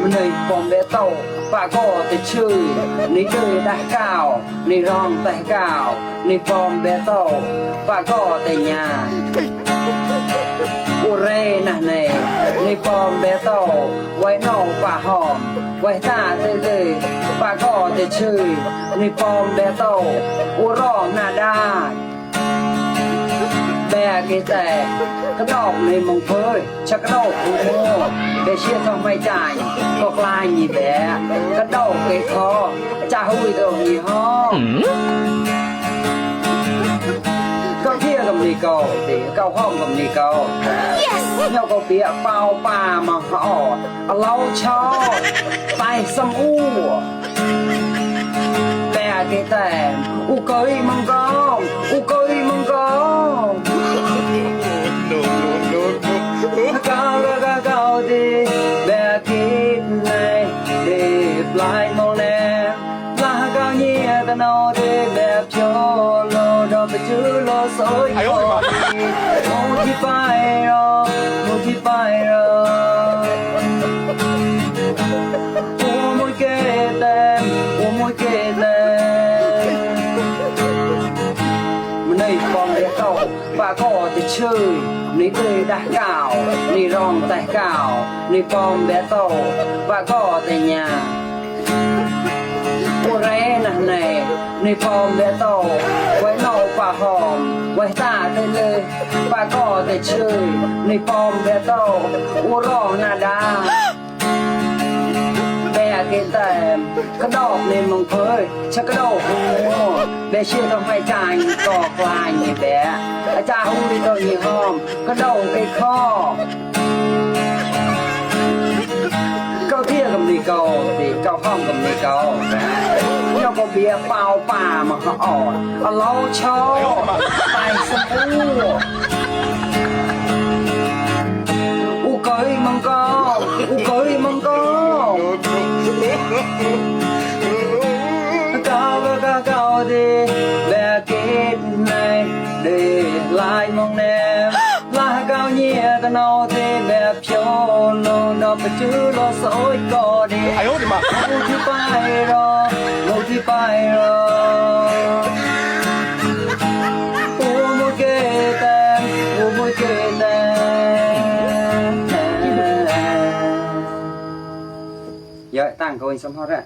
người còn bé tàu ปากโกติชื่อนี่ชื่อ้เก่าวนี่ร้องแต่ก่าวนี่ฟอมเบตโต้ปากกโกติยาอุเรนะเนนี่ฟอมเบตโต้ไว้นองปาหอมไว้ตาเตยปากกโกติชื่อนี่ฟอมเบตโต้อุร้องนาดาม่กินแต่กระดอกในมังเพยชักกระดอกโอโมไป่เชี่ยทองไม่จ่ายก็กลายมีแบลกระดอกไอ้คอจ่าหุ้ยดองมีห้อง ก็เที่ยวกับนี่ก็ตีเก้าห้องกับนี่ก็เนาก็เปียเปล่าป่ามาหอเราชอบไปสมอู่แต่แต่อุกยมังก็ nhau để đẹp cho lo đó phải lo sói con một phải rồi một khi phải rồi của mỗi kê tên của mỗi kê tên mình đây còn để cậu có thể chơi ni tê đã cào ni rong tay cào ni bom bé tàu và có thể nhà của em แนในพร้อมเลตโตไว้นอกป่าหอมไว้ตาได้เลยป่าก็แต่ชื่อในพร้อมเลตโตอุร้องนาดาแบกแต่กระดอกในมังเพยชักกระดอกหูแบเชื่อต้องไปจายต่อกลายแบอาจารย์หูต้องมีหอมกระดอกไอ้ข้อก็เที่ยวกับนี่เกาตีเกาห้องกับนี่เกาแก็เบียร์เปล่าป่ามาก็อ่อนเราชอบไปสมูอุกยมังกรอุกยมังกรก้าวก็ก้าวดีแบกเก็บในดีลายมองแนมลาก้าวเงียกันเอาดีแบบเพียวโลนอปจื้อโลสอยก็ดีไอ้โอ้ดิมาผู้ที่ไปรอที่ไปรอปูมุเกแตงปูมุเกแตงเยอะตั้งก็อินสมฮอดอะ